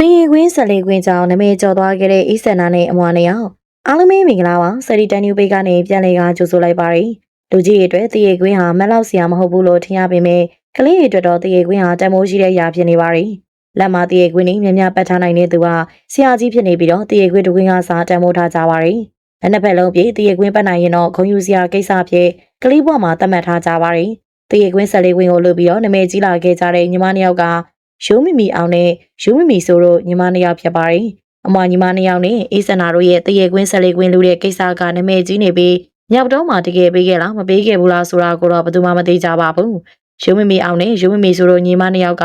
တင်ရီကွင်းဆက်လေးကွင်းကြောင့်နမဲကျော်သွားခဲ့တဲ့အိဆန္နာနဲ့အမွာနေအောင်အားလုံးပဲမင်္ဂလာပါဆယ်ရီတန်နျူပိတ်ကနေပြန်လေကကြိုဆိုလိုက်ပါရယ်လူကြီးတွေအတွက်တရေကွင်းဟာမက်လောက်စရာမဟုတ်ဘူးလို့ထင်ရပေမဲ့ကလေးတွေအတွက်တော့တရေကွင်းဟာတန်မိုးရှိတဲ့အရာဖြစ်နေပါရယ်လက်မတရေကွင်းနဲ့မြများပတ်ထားနိုင်တဲ့သူကဆရာကြီးဖြစ်နေပြီးတော့တရေကွင်းတကွင်းကစားတန်မိုးထားကြပါရယ်လက်နှစ်ဖက်လုံးပြေတရေကွင်းပတ်နိုင်ရင်တော့ခုံယူစရာကိစ္စဖြစ်ကလေးဘွားမှာတတ်မှတ်ထားကြပါရယ်တရေကွင်းဆက်လေးကွင်းကိုလွတ်ပြီးတော့နမဲကြီးလာခဲ့ကြတဲ့ညီမနှစ်ယောက်က ရိုးမီမီအောင်နဲ့ရိုးမီမီဆိုတော့ညီမနှစ်ယောက်ဖြစ်ပါတယ်။အမွာညီမနှစ်ယောက်နဲ့အေးစန္နာတို့ရဲ့တရေကွင်းဆက်လေးကွင်းလူတဲ့ကိစ္စကနမဲကြီးနေပြီးညောက်တော့မှတကယ်ပေးခဲ့လားမပေးခဲ့ဘူးလားဆိုတာကိုတော့ဘယ်သူမှမသိကြပါဘူး။ရိုးမီမီအောင်နဲ့ရိုးမီမီဆိုတော့ညီမနှစ်ယောက်က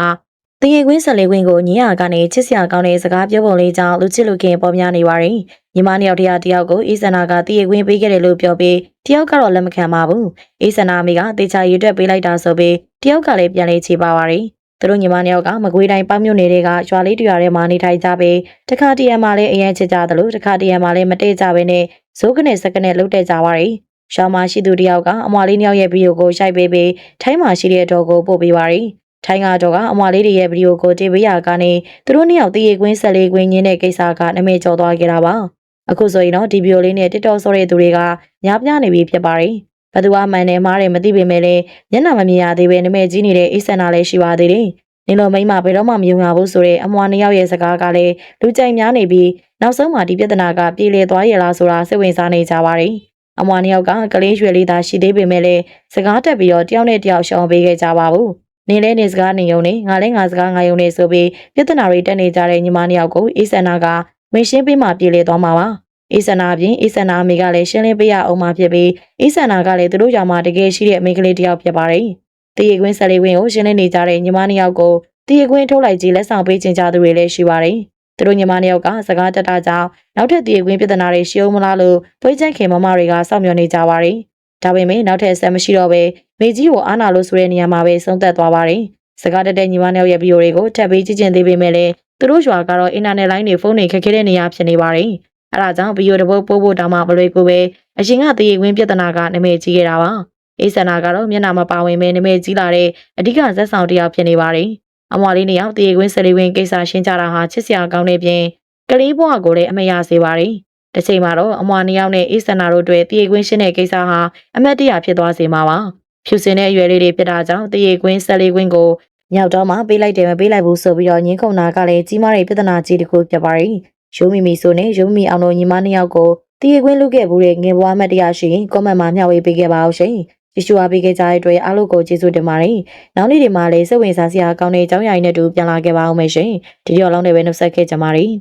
တရေကွင်းဆက်လေးကွင်းကိုညီရကနေချစ်စရာကောင်းတဲ့စကားပြောပုံလေးကြောင့်လူချစ်လူခင်ပေါ်များနေပါတယ်။ညီမနှစ်ယောက်တယောက်တယောက်ကိုအေးစန္နာကတရေကွင်းပေးခဲ့တယ်လို့ပြောပြီးတယောက်ကတော့လက်မခံပါဘူး။အေးစန္နာအမေကတေချာရွတ်တက်ပေးလိုက်တာဆိုပြီးတယောက်ကလည်းပြန်လေးချေပါပါတယ်။ သူတို့ညီမနှစ်ယောက်ကမကွေးတိုင်းပောက်မြို့နယ်တွေကရွာလေးတရွာထဲမှာနေထိုင်ကြပြီးတခါတရံမှာလည်းအရင်ချစ်ကြတယ်လို့တခါတရံမှာလည်းမတည့်ကြဘဲနဲ့ဇိုးကနေစကနေလှုပ်တဲ့ကြပါရီ။ရွာမှာရှိသူတယောက်ကအမွာလေးနှစ်ယောက်ရဲ့ဗီဒီယိုကိုရိုက်ပေးပြီးထိုင်းမှာရှိတဲ့အတော်ကိုပို့ပေးပါရီ။ထိုင်းကတော့ကအမွာလေးတွေရဲ့ဗီဒီယိုကိုတင်ပေးရကနေသူတို့နှစ်ယောက်တရေကွင်းဆက်လေးကွင်းရင်းတဲ့ကိစ္စကနမဲကျော်သွားခဲ့တာပါ။အခုဆိုရင်တော့ဒီဗီဒီယိုလေးနဲ့ TikTok ဆော်တဲ့သူတွေကညားပြနေပြီဖြစ်ပါရီ။ ဘသူကမှန်တယ်မှားတယ်မသိပေမဲ့လည်းမျက်နှာမမြင်ရသေးပဲနမဲကြီးနေတဲ့အိဆန်နာလည်းရှိပါသေးတယ်။နင်တို့မိမဘယ်တော့မှမယုံရဘူးဆိုတဲ့အမွာနှစ်ယောက်ရဲ့စကားကလည်းလူကြိုက်များနေပြီးနောက်ဆုံးမှဒီပြဿနာကပြေလည်သွားရလားဆိုတာစိတ်ဝင်စားနေကြပါတယ်။အမွာနှစ်ယောက်ကကလေးရွယ်လေးသာရှိသေးပေမဲ့လည်းစကားတက်ပြီးတော့တယောက်နဲ့တယောက်ရှောင်ပေးခဲ့ကြပါဘူး။နင်လည်းနေစကားနေုံနဲ့ငါလည်းငါစကားငါယုံနေဆိုပြီးပြဿနာတွေတက်နေကြတဲ့ညီမနှစ်ယောက်ကိုအေးဆန္နာကဝင်ရှင်းပေးမှပြေလည်သွားမှာပါ။ အေးဆန္နာအပြင်အေးဆန္နာအမေကလည်းရှင်းလင်းပေးရအောင်မှဖြစ်ပြီးအေးဆန္နာကလည်းသူတို့ကြောင့်မှတကယ်ရှိတဲ့အမိန်းကလေးတစ်ယောက်ဖြစ်ပါတယ်။တရေကွင်းဆက်လေးကွင်းကိုရှင်းလင်းနေကြတဲ့ညီမနှစ်ယောက်ကိုတည်ခွင်းထုတ်လိုက်ကြီးလက်ဆောင်ပေးခြင်းကြသူတွေလည်းရှိပါတယ်။သူတို့ညီမနှစ်ယောက်ကစကားတက်တာကြောင့်နောက်ထပ်တည်ခွင်းပြဿနာတွေရှိအောင်မလားလို့သွေးချမ်းခင်မမတွေကစောင့်မျှော်နေကြပါတယ်။ဒါပေမဲ့နောက်ထပ်ဆက်မရှိတော့ပဲမေကြီးကိုအားနာလို့ဆိုတဲ့နေရာမှာပဲဆုံးသက်သွားပါတယ်။စကားတက်တဲ့ညီမနှစ်ယောက်ရဲ့ဗီဒီယိုတွေကိုထပ်ပေးကြည့်ကျင်သေးပေမဲ့လည်းသူတို့ရွာကတော့အင်တာနက်လိုင်းတွေဖုန်းတွေခက်ခဲတဲ့နေရာဖြစ်နေပါတယ်။ အဲဒါကြောင့်ဗီဒီယိုတစ်ပုတ်ပို့ဖို့တောင်းမှမလွယ်ကူပဲအရင်ကတည်ခွင်းပြဿနာကနမဲကြီးခဲ့တာပါ။အေးဆန္နာကတော့မျက်နှာမပါဝင်ပဲနမဲကြီးလာတဲ့အဓိကဇက်ဆောင်တစ်ယောက်ဖြစ်နေပါတယ်။အမွာလေးနှစ်ယောက်တရေကွင်းဆယ်လေးကွင်းကိစ္စရှင်းကြတာဟာချစ်စရာကောင်းတဲ့ပြင်ကလေးဘွားကိုလည်းအမရစေပါတယ်။တစ်ချိန်မှာတော့အမွာနှစ်ယောက်နဲ့အေးစန္နာတို့အတွက်တရေကွင်းရှင်းတဲ့ကိစ္စဟာအမတ်တရဖြစ်သွားစေမှာပါ။ဖြူစင်တဲ့အရွယ်လေးတွေဖြစ်တာကြောင့်တရေကွင်းဆယ်လေးကွင်းကိုညောက်တော့မှပေးလိုက်တယ်မပေးလိုက်ဘူးဆိုပြီးတော့ညင်းခုန်နာကလည်းကြီးမားတဲ့ပြဿနာကြီးတစ်ခုဖြစ်ပါရီ။ ရုံးမီမီဆိုနဲ့ရုံးမီအောင်တို့ညီမနှစ်ယောက်ကိုတရေကွင်းလုခဲ့ဘူးတဲ့ငယ်ဘွားမတ်တရရှိရင်ကွန်မန့်မှာမျှဝေပေးခဲ့ပါအောင်ရှင်။ယေရှုအားပေးခဲ့ကြတဲ့အတွက်အားလုံးကိုကျေးဇူးတင်ပါတယ်။နောက်နေ့တွေမှာလည်းစိတ်ဝင်စားစရာကောင်းတဲ့အကြောင်းအရာတွေနဲ့တူပြန်လာခဲ့ပါအောင်မယ်ရှင်။ဒီရော်လုံးတွေပဲနှုတ်ဆက်ခဲ့ကြပါရီ။